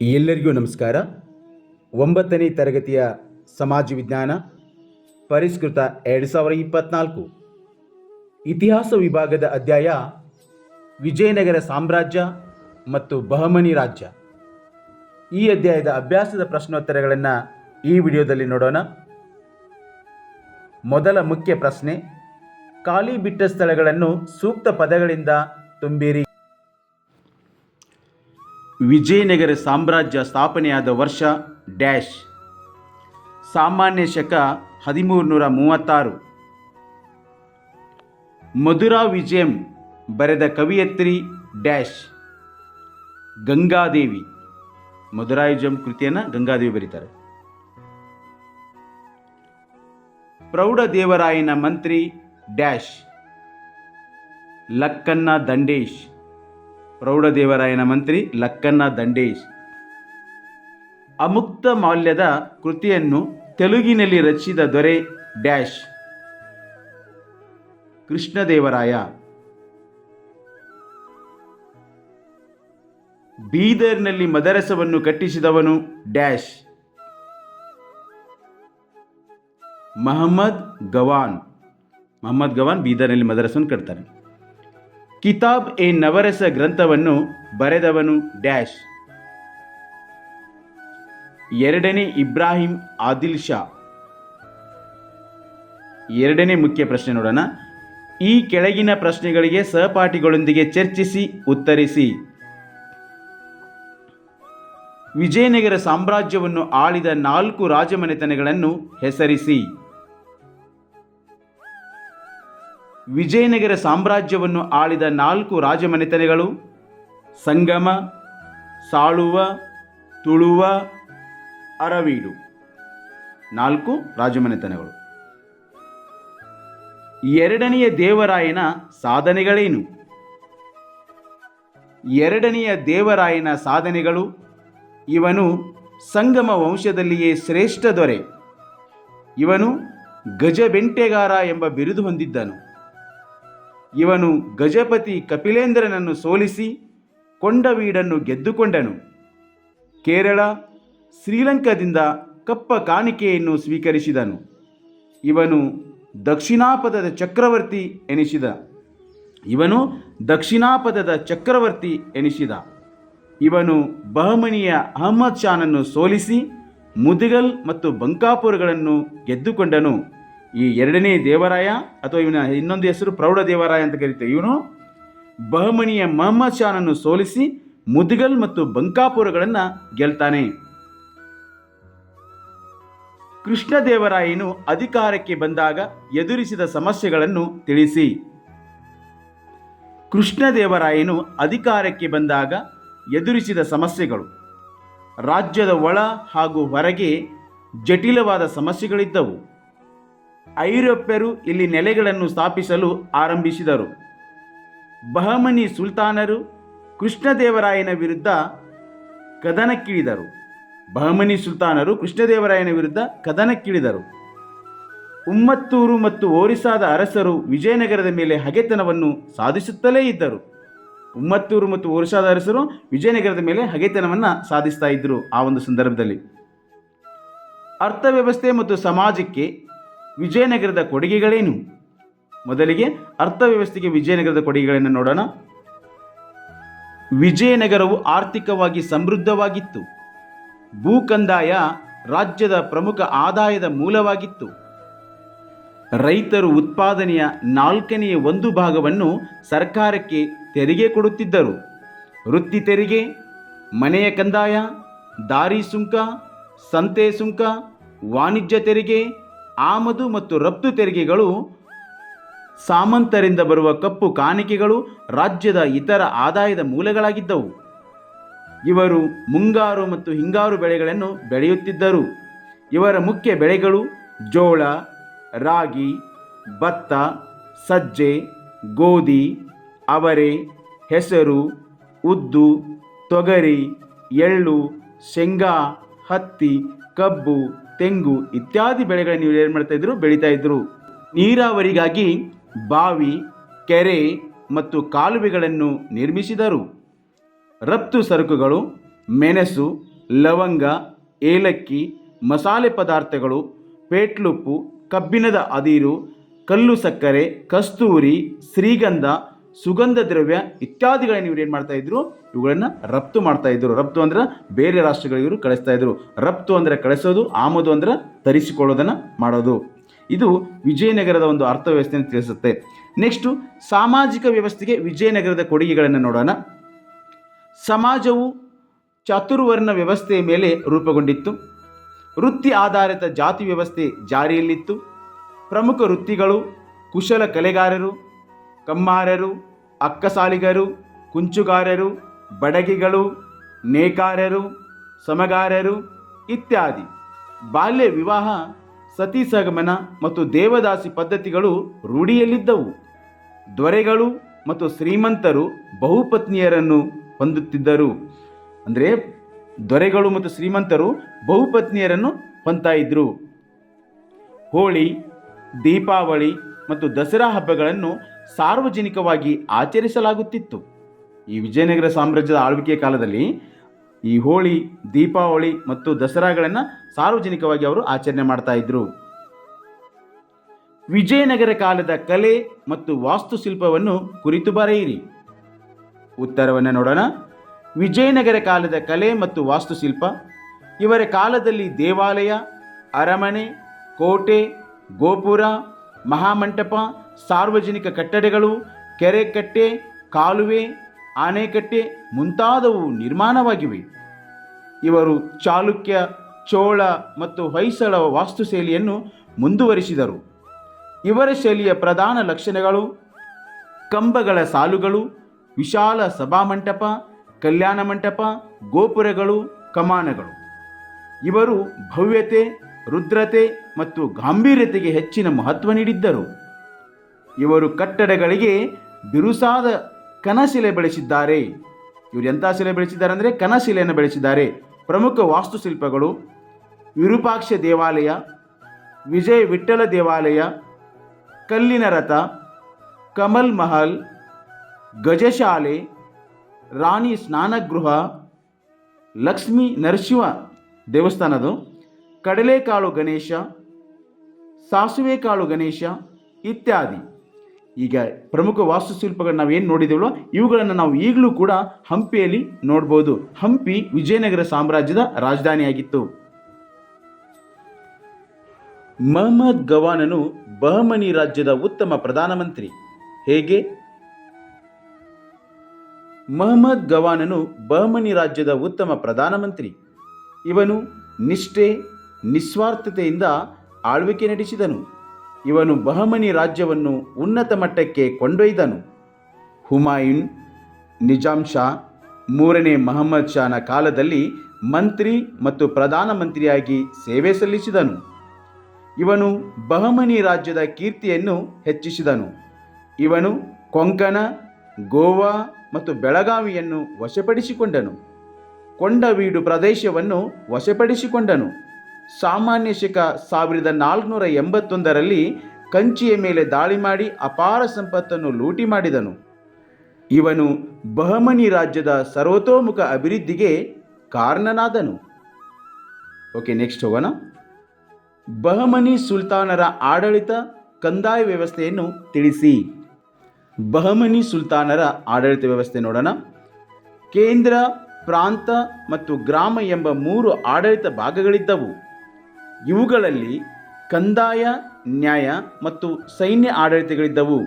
ಎಲ್ಲರಿಗೂ ನಮಸ್ಕಾರ. ಒಂಬತ್ತನೇ ತರಗತಿಯ ಸಮಾಜ ವಿಜ್ಞಾನ ಪರಿಷ್ಕೃತ ಎರಡು ಸಾವಿರ ಇಪ್ಪತ್ನಾಲ್ಕು. ಇತಿಹಾಸ ವಿಭಾಗದ ಅಧ್ಯಾಯ ವಿಜಯನಗರ ಸಾಮ್ರಾಜ್ಯ ಮತ್ತು ಬಹಮನಿ ರಾಜ್ಯ. ಈ ಅಧ್ಯಾಯದ ಅಭ್ಯಾಸದ ಪ್ರಶ್ನೋತ್ತರಗಳನ್ನು ಈ ವಿಡಿಯೋದಲ್ಲಿ ನೋಡೋಣ. ಮೊದಲ ಮುಖ್ಯ ಪ್ರಶ್ನೆ, ಖಾಲಿ ಬಿಟ್ಟ ಸ್ಥಳಗಳನ್ನು ಸೂಕ್ತ ಪದಗಳಿಂದ ತುಂಬಿರಿ. ವಿಜಯನಗರ ಸಾಮ್ರಾಜ್ಯ ಸ್ಥಾಪನೆಯಾದ ವರ್ಷ ಡ್ಯಾಶ್. ಸಾಮಾನ್ಯ ಶಕ ಹದಿಮೂರು ನೂರ ಮೂವತ್ತಾರು ಮಧುರಾ ವಿಜಯಂ ಬರೆದ ಕವಿಯತ್ರಿ ಡ್ಯಾಶ್. ಗಂಗಾದೇವಿ. ಮಧುರಾ ವಿಜಯಂ ಕೃತಿಯನ್ನು ಗಂಗಾದೇವಿ ಬರೀತಾರೆ. ಪ್ರೌಢದೇವರಾಯನ ಮಂತ್ರಿ ಡ್ಯಾಶ್. ಲಕ್ಕನ್ನ ದಂಡೇಶ್. ಪ್ರೌಢದೇವರಾಯನ ಮಂತ್ರಿ ಲಕ್ಕನ್ನ ದಂಡೇಶ್. ಅಮುಕ್ತ ಮೌಲ್ಯದ ಕೃತಿಯನ್ನು ತೆಲುಗಿನಲ್ಲಿ ರಚಿಸಿದ ದೊರೆ ಡ್ಯಾಶ್. ಕೃಷ್ಣದೇವರಾಯ. ಬೀದರ್ನಲ್ಲಿ ಮದರಸವನ್ನು ಕಟ್ಟಿಸಿದವನು ಡ್ಯಾಶ್. ಮಹಮ್ಮದ್ ಗವಾನ್. ಮಹಮ್ಮದ್ ಗವಾನ್ ಬೀದರ್ನಲ್ಲಿ ಮದರಸವನ್ನು ಕಟ್ತಾರೆ. ಕಿತಾಬ್ ಎ ನವರಸ ಗ್ರಂಥವನ್ನು ಬರೆದವನು ಡ್ಯಾಶ್. ಎರಡನೇ ಇಬ್ರಾಹಿಂ ಆದಿಲ್ ಶಾ. ಎರಡನೇ ಮುಖ್ಯ ಪ್ರಶ್ನೆ ನೋಡೋಣ. ಈ ಕೆಳಗಿನ ಪ್ರಶ್ನೆಗಳಿಗೆ ಸಹಪಾಠಿಗಳೊಂದಿಗೆ ಚರ್ಚಿಸಿ, ಉತ್ತರಿಸಿ. ವಿಜಯನಗರ ಸಾಮ್ರಾಜ್ಯವನ್ನು ಆಳಿದ ನಾಲ್ಕು ರಾಜಮನೆತನಗಳನ್ನು ಹೆಸರಿಸಿ. ವಿಜಯನಗರ ಸಾಮ್ರಾಜ್ಯವನ್ನು ಆಳಿದ ನಾಲ್ಕು ರಾಜಮನೆತನಗಳು, ಸಂಗಮ, ಸಾಳುವ, ತುಳುವ, ಅರವೀಡು, ನಾಲ್ಕು ರಾಜಮನೆತನಗಳು. ಎರಡನೆಯ ದೇವರಾಯನ ಸಾಧನೆಗಳೇನು? ಎರಡನೆಯ ದೇವರಾಯನ ಸಾಧನೆಗಳು, ಇವನು ಸಂಗಮ ವಂಶದಲ್ಲಿಯೇ ಶ್ರೇಷ್ಠ ದೊರೆ. ಇವನು ಗಜಬೆಂಟೆಗಾರ ಎಂಬ ಬಿರುದು ಹೊಂದಿದ್ದನು. ಇವನು ಗಜಪತಿ ಕಪಿಲೇಂದ್ರನನ್ನು ಸೋಲಿಸಿ ಕೊಂಡವೀಡನ್ನು ಗೆದ್ದುಕೊಂಡನು. ಕೇರಳ ಶ್ರೀಲಂಕಾದಿಂದ ಕಪ್ಪ ಕಾಣಿಕೆಯನ್ನು ಸ್ವೀಕರಿಸಿದನು. ಇವನು ದಕ್ಷಿಣಾಪದದ ಚಕ್ರವರ್ತಿ ಎನಿಸಿದ. ಇವನು ದಕ್ಷಿಣಾಪದದ ಚಕ್ರವರ್ತಿ ಎನಿಸಿದ. ಇವನು ಬಹಮನಿಯ ಅಹಮ್ಮದ್ ಶಾನನ್ನು ಸೋಲಿಸಿ ಮುದಿಗಲ್ ಮತ್ತು ಬಂಕಾಪುರಗಳನ್ನು ಗೆದ್ದುಕೊಂಡನು. ಈ ಎರಡನೇ ದೇವರಾಯ ಅಥವಾ ಇವನ ಇನ್ನೊಂದು ಹೆಸರು ಪ್ರೌಢ ದೇವರಾಯ ಅಂತ ಕರೀತೇವೆ ಇವನು ಬಹಮಣಿಯ ಮಹಮ್ಮದ್ ಶಾನನ್ನು ಸೋಲಿಸಿ ಮುದ್ಗಲ್ ಮತ್ತು ಬಂಕಾಪುರಗಳನ್ನು ಗೆಲ್ತಾನೆ. ಕೃಷ್ಣದೇವರಾಯನು ಅಧಿಕಾರಕ್ಕೆ ಬಂದಾಗ ಎದುರಿಸಿದ ಸಮಸ್ಯೆಗಳನ್ನು ತಿಳಿಸಿ. ಕೃಷ್ಣದೇವರಾಯನು ಅಧಿಕಾರಕ್ಕೆ ಬಂದಾಗ ಎದುರಿಸಿದ ಸಮಸ್ಯೆಗಳು. ರಾಜ್ಯದ ಒಳ ಹಾಗೂ ಹೊರಗೆ ಜಟಿಲವಾದ ಸಮಸ್ಯೆಗಳಿದ್ದವು. ಐರೋಪ್ಯರು ಇಲ್ಲಿ ನೆಲೆಗಳನ್ನು ಸ್ಥಾಪಿಸಲು ಆರಂಭಿಸಿದರು. ಬಹಮನಿ ಸುಲ್ತಾನರು ಕೃಷ್ಣದೇವರಾಯನ ವಿರುದ್ಧ ಕದನಕ್ಕಿಳಿದರು. ಬಹಮನಿ ಸುಲ್ತಾನರು ಕೃಷ್ಣದೇವರಾಯನ ವಿರುದ್ಧ ಕದನಕ್ಕಿಳಿದರು. ಉಮ್ಮತ್ತೂರು ಮತ್ತು ಒರಿಸ್ಸಾದ ಅರಸರು ವಿಜಯನಗರದ ಮೇಲೆ ಹಗೆತನವನ್ನು ಸಾಧಿಸುತ್ತಲೇ ಇದ್ದರು. ಉಮ್ಮತ್ತೂರು ಮತ್ತು ಒರಿಸ್ಸಾದ ಅರಸರು ವಿಜಯನಗರದ ಮೇಲೆ ಹಗೆತನವನ್ನು ಸಾಧಿಸ್ತಾ ಇದ್ದರು ಆ ಒಂದು ಸಂದರ್ಭದಲ್ಲಿ. ಅರ್ಥವ್ಯವಸ್ಥೆ ಮತ್ತು ಸಮಾಜಕ್ಕೆ ವಿಜಯನಗರದ ಕೊಡುಗೆಗಳೇನು? ಮೊದಲಿಗೆ ಅರ್ಥವ್ಯವಸ್ಥೆಗೆ ವಿಜಯನಗರದ ಕೊಡುಗೆಗಳನ್ನು ನೋಡೋಣ. ವಿಜಯನಗರವು ಆರ್ಥಿಕವಾಗಿ ಸಮೃದ್ಧವಾಗಿತ್ತು. ಭೂಕಂದಾಯ ರಾಜ್ಯದ ಪ್ರಮುಖ ಆದಾಯದ ಮೂಲವಾಗಿತ್ತು. ರೈತರು ಉತ್ಪಾದನೆಯ ನಾಲ್ಕನೆಯ ಒಂದು ಭಾಗವನ್ನು ಸರ್ಕಾರಕ್ಕೆ ತೆರಿಗೆ ಕೊಡುತ್ತಿದ್ದರು. ವೃತ್ತಿ ತೆರಿಗೆ, ಮನೆಯ ಕಂದಾಯ, ದಾರಿ ಸುಂಕ, ಸಂತೆ ಸುಂಕ, ವಾಣಿಜ್ಯ ತೆರಿಗೆ ಆಮದು ಮತ್ತು ರಫ್ತು ತೆರಿಗೆಗಳು, ಸಾಮಂತರಿಂದ ಬರುವ ಕಪ್ಪು ಕಾಣಿಕೆಗಳು ರಾಜ್ಯದ ಇತರ ಆದಾಯದ ಮೂಲಗಳಾಗಿದ್ದವು. ಇವರು ಮುಂಗಾರು ಮತ್ತು ಹಿಂಗಾರು ಬೆಳೆಗಳನ್ನು ಬೆಳೆಯುತ್ತಿದ್ದರು. ಇವರ ಮುಖ್ಯ ಬೆಳೆಗಳು ಜೋಳ, ರಾಗಿ, ಭತ್ತ, ಸಜ್ಜೆ, ಗೋಧಿ, ಅವರೆ, ಹೆಸರು, ಉದ್ದು, ತೊಗರಿ, ಎಳ್ಳು, ಶೇಂಗಾ, ಹತ್ತಿ, ಕಬ್ಬು ತೆಂಗು ಇತ್ಯಾದಿ ಬೆಳೆಗಳನ್ನು ಇವರು ಏನು ಮಾಡ್ತಾ ಇದ್ರು, ಬೆಳೀತಾ ಇದ್ರು. ನೀರಾವರಿಗಾಗಿ ಬಾವಿ, ಕೆರೆ ಮತ್ತು ಕಾಲುವೆಗಳನ್ನು ನಿರ್ಮಿಸಿದರು. ರಫ್ತು ಸರಕುಗಳು, ಮೆಣಸು, ಲವಂಗ, ಏಲಕ್ಕಿ, ಮಸಾಲೆ ಪದಾರ್ಥಗಳು, ಪೇಟ್ಲುಪ್ಪು, ಕಬ್ಬಿಣದ ಅದಿರು, ಕಲ್ಲು ಸಕ್ಕರೆ, ಕಸ್ತೂರಿ, ಶ್ರೀಗಂಧ ಸುಗಂಧ ದ್ರವ್ಯ ಇತ್ಯಾದಿಗಳನ್ನು ಇವ್ರು ಏನು ಮಾಡ್ತಾ ಇದ್ರು? ಇವುಗಳನ್ನು ರಫ್ತು ಮಾಡ್ತಾ ಇದ್ರು. ರಫ್ತು ಅಂದ್ರೆ ಬೇರೆ ರಾಷ್ಟ್ರಗಳಿಗೆ ಇವರು ಕಳಿಸ್ತಾ ಇದ್ರು. ರಫ್ತು ಅಂದರೆ ಕಳಿಸೋದು, ಆಮದು ಅಂದ್ರೆ ತರಿಸಿಕೊಳ್ಳೋದನ್ನು ಮಾಡೋದು. ಇದು ವಿಜಯನಗರದ ಒಂದು ಅರ್ಥವ್ಯವಸ್ಥೆಯನ್ನು ತಿಳಿಸುತ್ತೆ. ನೆಕ್ಸ್ಟು ಸಾಮಾಜಿಕ ವ್ಯವಸ್ಥೆಗೆ ವಿಜಯನಗರದ ಕೊಡುಗೆಗಳನ್ನು ನೋಡೋಣ. ಸಮಾಜವು ಚತುರ್ವರ್ಣ ವ್ಯವಸ್ಥೆಯ ಮೇಲೆ ರೂಪುಗೊಂಡಿತ್ತು. ವೃತ್ತಿ ಆಧಾರಿತ ಜಾತಿ ವ್ಯವಸ್ಥೆ ಜಾರಿಯಲ್ಲಿತ್ತು. ಪ್ರಮುಖ ವೃತ್ತಿಗಳು, ಕುಶಲ ಕಲೆಗಾರರು ಕಮ್ಮಾರರು, ಅಕ್ಕಸಾಲಿಗರು, ಕುಂಚುಗಾರರು, ಬಡಗಿಗಳು, ನೇಕಾರರು, ಸಮಗಾರರು ಇತ್ಯಾದಿ. ಬಾಲ್ಯ ವಿವಾಹ, ಸತಿ ಸಗಮನ ಮತ್ತು ದೇವದಾಸಿ ಪದ್ಧತಿಗಳು ರೂಢಿಯಲ್ಲಿದ್ದವು. ದೊರೆಗಳು ಮತ್ತು ಶ್ರೀಮಂತರು ಬಹುಪತ್ನಿಯರನ್ನು ಹೊಂದುತ್ತಿದ್ದರು. ಅಂದರೆ ದೊರೆಗಳು ಮತ್ತು ಶ್ರೀಮಂತರು ಬಹುಪತ್ನಿಯರನ್ನು ಹೊಂದ್ತಾ ಇದ್ರು. ಹೋಳಿ, ದೀಪಾವಳಿ ಮತ್ತು ದಸರಾ ಹಬ್ಬಗಳನ್ನು ಸಾರ್ವಜನಿಕವಾಗಿ ಆಚರಿಸಲಾಗುತ್ತಿತ್ತು. ಈ ವಿಜಯನಗರ ಸಾಮ್ರಾಜ್ಯದ ಆಳ್ವಿಕೆಯ ಕಾಲದಲ್ಲಿ ಈ ಹೋಳಿ, ದೀಪಾವಳಿ ಮತ್ತು ದಸರಾಗಳನ್ನು ಸಾರ್ವಜನಿಕವಾಗಿ ಅವರು ಆಚರಣೆ ಮಾಡ್ತಾ ಇದ್ರು. ವಿಜಯನಗರ ಕಾಲದ ಕಲೆ ಮತ್ತು ವಾಸ್ತುಶಿಲ್ಪವನ್ನು ಕುರಿತು ಬರೆಯಿರಿ. ಉತ್ತರವನ್ನು ನೋಡೋಣ. ವಿಜಯನಗರ ಕಾಲದ ಕಲೆ ಮತ್ತು ವಾಸ್ತುಶಿಲ್ಪ. ಇವರ ಕಾಲದಲ್ಲಿ ದೇವಾಲಯ, ಅರಮನೆ, ಕೋಟೆ, ಗೋಪುರ ಮಹಾಮಂಟಪ, ಸಾರ್ವಜನಿಕ ಕಟ್ಟಡಗಳು ಕೆರೆಕಟ್ಟೆ ಕಾಲುವೆ ಆನೆಕಟ್ಟೆ ಮುಂತಾದವು ನಿರ್ಮಾಣವಾಗಿವೆ. ಇವರು ಚಾಲುಕ್ಯ, ಚೋಳ ಮತ್ತು ಹೊಯ್ಸಳ ವಾಸ್ತುಶೈಲಿಯನ್ನು ಮುಂದುವರಿಸಿದರು. ಇವರ ಶೈಲಿಯ ಪ್ರಧಾನ ಲಕ್ಷಣಗಳು ಕಂಬಗಳ ಸಾಲುಗಳು, ವಿಶಾಲ ಸಭಾಮಂಟಪ, ಕಲ್ಯಾಣ ಮಂಟಪ, ಗೋಪುರಗಳು, ಕಮಾನಗಳು. ಇವರು ಭವ್ಯತೆ, ರುದ್ರತೆ ಮತ್ತು ಗಾಂಭೀರ್ಯತೆಗೆ ಹೆಚ್ಚಿನ ಮಹತ್ವ ನೀಡಿದ್ದರು. ಇವರು ಕಟ್ಟಡಗಳಿಗೆ ಬಿರುಸಾದ ಕನಶಿಲೆ ಬೆಳೆಸಿದ್ದಾರೆ. ಇವರು ಎಂಥ ಶಿಲೆ ಬೆಳೆಸಿದ್ದಾರೆ ಅಂದರೆ ಕನಶಿಲೆಯನ್ನು ಬೆಳೆಸಿದ್ದಾರೆ. ಪ್ರಮುಖ ವಾಸ್ತುಶಿಲ್ಪಗಳು ವಿರೂಪಾಕ್ಷ ದೇವಾಲಯ, ವಿಜಯ ವಿಠ್ಠಲ ದೇವಾಲಯ, ಕಲ್ಲಿನ ರಥ, ಕಮಲ್ ಮಹಲ್, ಗಜಶಾಲೆ, ರಾಣಿ ಸ್ನಾನಗೃಹ, ಲಕ್ಷ್ಮೀ ನರಸಿಂಹ ದೇವಸ್ಥಾನದು ಕಡಲೆಕಾಳು ಗಣೇಶ ಸಾಸುವೆ ಕಾಳು ಗಣೇಶ ಇತ್ಯಾದಿ. ಈಗ ಪ್ರಮುಖ ವಾಸ್ತುಶಿಲ್ಪಗಳನ್ನ ನಾವು ಏನು ನೋಡಿದೇವೋ ಇವುಗಳನ್ನು ನಾವು ಈಗಲೂ ಕೂಡ ಹಂಪಿಯಲ್ಲಿ ನೋಡ್ಬೋದು. ಹಂಪಿ ವಿಜಯನಗರ ಸಾಮ್ರಾಜ್ಯದ ರಾಜಧಾನಿಯಾಗಿತ್ತು. ಮಹಮ್ಮದ್ ಗವಾನನು ಬಹಮನಿ ರಾಜ್ಯದ ಉತ್ತಮ ಪ್ರಧಾನಮಂತ್ರಿ. ಹೇಗೆ? ಮಹಮ್ಮದ್ ಗವಾನನು ಬಹಮನಿ ರಾಜ್ಯದ ಉತ್ತಮ ಪ್ರಧಾನಮಂತ್ರಿ. ಇವನು ನಿಷ್ಠೆ, ನಿಸ್ವಾರ್ಥತೆಯಿಂದ ಆಳ್ವಿಕೆ ನಡೆಸಿದನು. ಇವನು ಬಹಮನಿ ರಾಜ್ಯವನ್ನು ಉನ್ನತ ಮಟ್ಟಕ್ಕೆ ಕೊಂಡೊಯ್ದನು. ಹುಮಾಯುನ್ ನಿಜಾಮ್ ಶಾ, ಮೂರನೇ ಮಹಮ್ಮದ್ ಶಾನ ಕಾಲದಲ್ಲಿ ಮಂತ್ರಿ ಮತ್ತು ಪ್ರಧಾನಮಂತ್ರಿಯಾಗಿ ಸೇವೆ ಸಲ್ಲಿಸಿದನು. ಇವನು ಬಹಮನಿ ರಾಜ್ಯದ ಕೀರ್ತಿಯನ್ನು ಹೆಚ್ಚಿಸಿದನು. ಇವನು ಕೊಂಕಣ, ಗೋವಾ ಮತ್ತು ಬೆಳಗಾವಿಯನ್ನು ವಶಪಡಿಸಿಕೊಂಡನು. ಕೊಂಡವೀಡು ಪ್ರದೇಶವನ್ನು ವಶಪಡಿಸಿಕೊಂಡನು. ಸಾಮಾನ್ಯ ಶಿಖ ಸಾವಿರದ ನಾಲ್ಕುನೂರ ಎಂಬತ್ತೊಂದರಲ್ಲಿ ಕಂಚಿಯ ಮೇಲೆ ದಾಳಿ ಮಾಡಿ ಅಪಾರ ಸಂಪತ್ತನ್ನು ಲೂಟಿ ಮಾಡಿದನು. ಇವನು ಬಹಮನಿ ರಾಜ್ಯದ ಸರ್ವತೋಮುಖ ಅಭಿವೃದ್ಧಿಗೆ ಕಾರಣನಾದನು. ಓಕೆ, ನೆಕ್ಸ್ಟ್ ಹೋಗೋಣ. ಬಹಮನಿ ಸುಲ್ತಾನರ ಆಡಳಿತ ಕಂದಾಯ ವ್ಯವಸ್ಥೆಯನ್ನು ತಿಳಿಸಿ. ಬಹಮನಿ ಸುಲ್ತಾನರ ಆಡಳಿತ ವ್ಯವಸ್ಥೆ ನೋಡೋಣ. ಕೇಂದ್ರ, ಪ್ರಾಂತ ಮತ್ತು ಗ್ರಾಮ ಎಂಬ ಮೂರು ಆಡಳಿತ ಭಾಗಗಳಿದ್ದವು. ಇವುಗಳಲ್ಲಿ ಕಂದಾಯ, ನ್ಯಾಯ ಮತ್ತು ಸೈನ್ಯ ಆಡಳಿತಗಳಿದ್ದವು.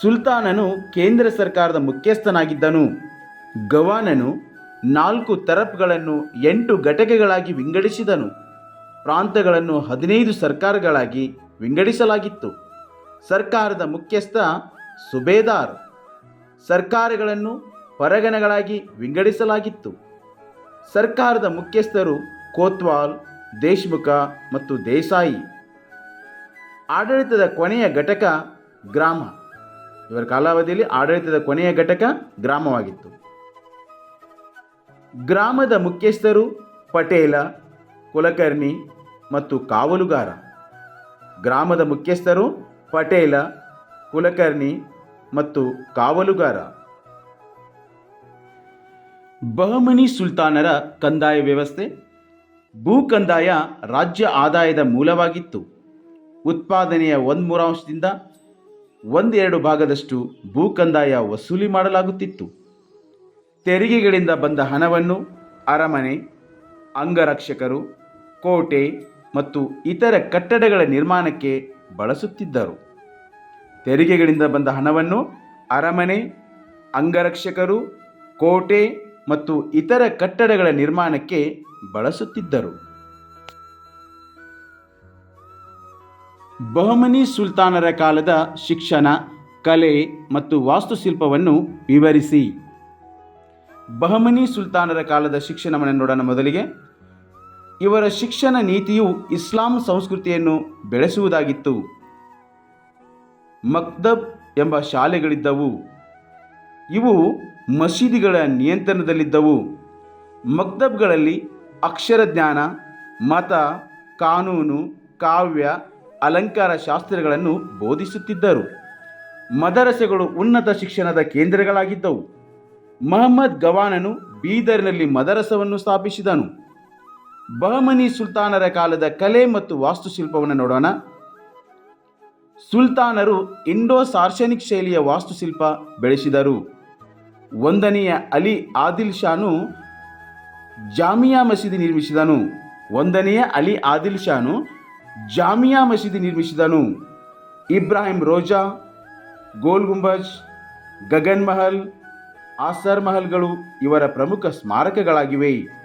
ಸುಲ್ತಾನನು ಕೇಂದ್ರ ಸರ್ಕಾರದ ಮುಖ್ಯಸ್ಥನಾಗಿದ್ದನು. ಗವಾನನು ನಾಲ್ಕು ತರಪ್ಗಳನ್ನು ಎಂಟು ಘಟಕಗಳಾಗಿ ವಿಂಗಡಿಸಿದನು. ಪ್ರಾಂತಗಳನ್ನು ಹದಿನೈದು ಸರ್ಕಾರಗಳಾಗಿ ವಿಂಗಡಿಸಲಾಗಿತ್ತು. ಸರ್ಕಾರದ ಮುಖ್ಯಸ್ಥ ಸುಬೇದಾರ್. ಸರ್ಕಾರಗಳನ್ನು ಪರಗಣಗಳಾಗಿ ವಿಂಗಡಿಸಲಾಗಿತ್ತು. ಸರ್ಕಾರದ ಮುಖ್ಯಸ್ಥರು ಕೋತ್ವಾಲ್ ದೇಶ್ಮುಖ ಮತ್ತು ದೇಸಾಯಿ. ಆಡಳಿತದ ಕೊನೆಯ ಘಟಕ ಗ್ರಾಮ. ಇವರ ಕಾಲಾವಧಿಯಲ್ಲಿ ಆಡಳಿತದ ಕೊನೆಯ ಘಟಕ ಗ್ರಾಮವಾಗಿತ್ತು. ಗ್ರಾಮದ ಮುಖ್ಯಸ್ಥರು ಪಟೇಲ, ಕುಲಕರ್ಣಿ ಮತ್ತು ಕಾವಲುಗಾರ. ಗ್ರಾಮದ ಮುಖ್ಯಸ್ಥರು ಪಟೇಲ, ಕುಲಕರ್ಣಿ ಮತ್ತು ಕಾವಲುಗಾರ. ಬಹಮನಿ ಸುಲ್ತಾನರ ಕಂದಾಯ ವ್ಯವಸ್ಥೆ ಭೂ ಕಂದಾಯ ರಾಜ್ಯ ಆದಾಯದ ಮೂಲವಾಗಿತ್ತು. ಉತ್ಪಾದನೆಯ ಒಂದು ಮೂರಾಂಶದಿಂದ ಒಂದೆರಡು ಭಾಗದಷ್ಟು ಭೂ ಕಂದಾಯ ವಸೂಲಿ ಮಾಡಲಾಗುತ್ತಿತ್ತು. ತೆರಿಗೆಗಳಿಂದ ಬಂದ ಹಣವನ್ನು ಅರಮನೆ, ಅಂಗರಕ್ಷಕರು, ಕೋಟೆ ಮತ್ತು ಇತರ ಕಟ್ಟಡಗಳ ನಿರ್ಮಾಣಕ್ಕೆ ಬಳಸುತ್ತಿದ್ದರು. ತೆರಿಗೆಗಳಿಂದ ಬಂದ ಹಣವನ್ನು ಅರಮನೆ, ಅಂಗರಕ್ಷಕರು, ಕೋಟೆ ಮತ್ತು ಇತರ ಕಟ್ಟಡಗಳ ನಿರ್ಮಾಣಕ್ಕೆ ಬಳಸುತ್ತಿದ್ದರು. ಬಹಮನಿ ಸುಲ್ತಾನರ ಕಾಲದ ಶಿಕ್ಷಣ, ಕಲೆ ಮತ್ತು ವಾಸ್ತುಶಿಲ್ಪವನ್ನು ವಿವರಿಸಿ. ಬಹಮನಿ ಸುಲ್ತಾನರ ಕಾಲದ ಶಿಕ್ಷಣವನ್ನು ನೋಡೋಣ ಮೊದಲಿಗೆ. ಇವರ ಶಿಕ್ಷಣ ನೀತಿಯು ಇಸ್ಲಾಂ ಸಂಸ್ಕೃತಿಯನ್ನು ಬೆಳೆಸುವುದಾಗಿತ್ತು. ಮಕ್ದಬ್ ಎಂಬ ಶಾಲೆಗಳಿದ್ದವು. ಇವು ಮಸೀದಿಗಳ ನಿಯಂತ್ರಣದಲ್ಲಿದ್ದವು. ಮಕ್ದಬ್ಗಳಲ್ಲಿ ಅಕ್ಷರ ಜ್ಞಾನ ಮತ, ಕಾನೂನು, ಕಾವ್ಯ, ಅಲಂಕಾರ ಶಾಸ್ತ್ರಗಳನ್ನು ಬೋಧಿಸುತ್ತಿದ್ದರು. ಮದರಸೆಗಳು ಉನ್ನತ ಶಿಕ್ಷಣದ ಕೇಂದ್ರಗಳಾಗಿದ್ದವು. ಮಹಮ್ಮದ್ ಗವಾನನು ಬೀದರ್ನಲ್ಲಿ ಮದರಸವನ್ನು ಸ್ಥಾಪಿಸಿದನು. ಬಹಮನಿ ಸುಲ್ತಾನರ ಕಾಲದ ಕಲೆ ಮತ್ತು ವಾಸ್ತುಶಿಲ್ಪವನ್ನು ನೋಡೋಣ. ಸುಲ್ತಾನರು ಇಂಡೋ ಸಾರ್ಶನಿಕ್ ಶೈಲಿಯ ವಾಸ್ತುಶಿಲ್ಪ ಬೆಳೆಸಿದರು. ಒಂದನೆಯ ಅಲಿ ಆದಿಲ್ ಶಾನು ಜಾಮಿಯಾ ಮಸೀದಿ ನಿರ್ಮಿಸಿದನು. ಒಂದನೆಯ ಅಲಿ ಆದಿಲ್ ಶಾನು ಜಾಮಿಯಾ ಮಸೀದಿ ನಿರ್ಮಿಸಿದನು. ಇಬ್ರಾಹಿಂ ರೋಜಾ, ಗೋಲ್ ಗುಂಬಜ್, ಗಗನ್ ಮಹಲ್, ಆಸರ್ ಮಹಲ್ಗಳು ಇವರ ಪ್ರಮುಖ ಸ್ಮಾರಕಗಳಾಗಿವೆ.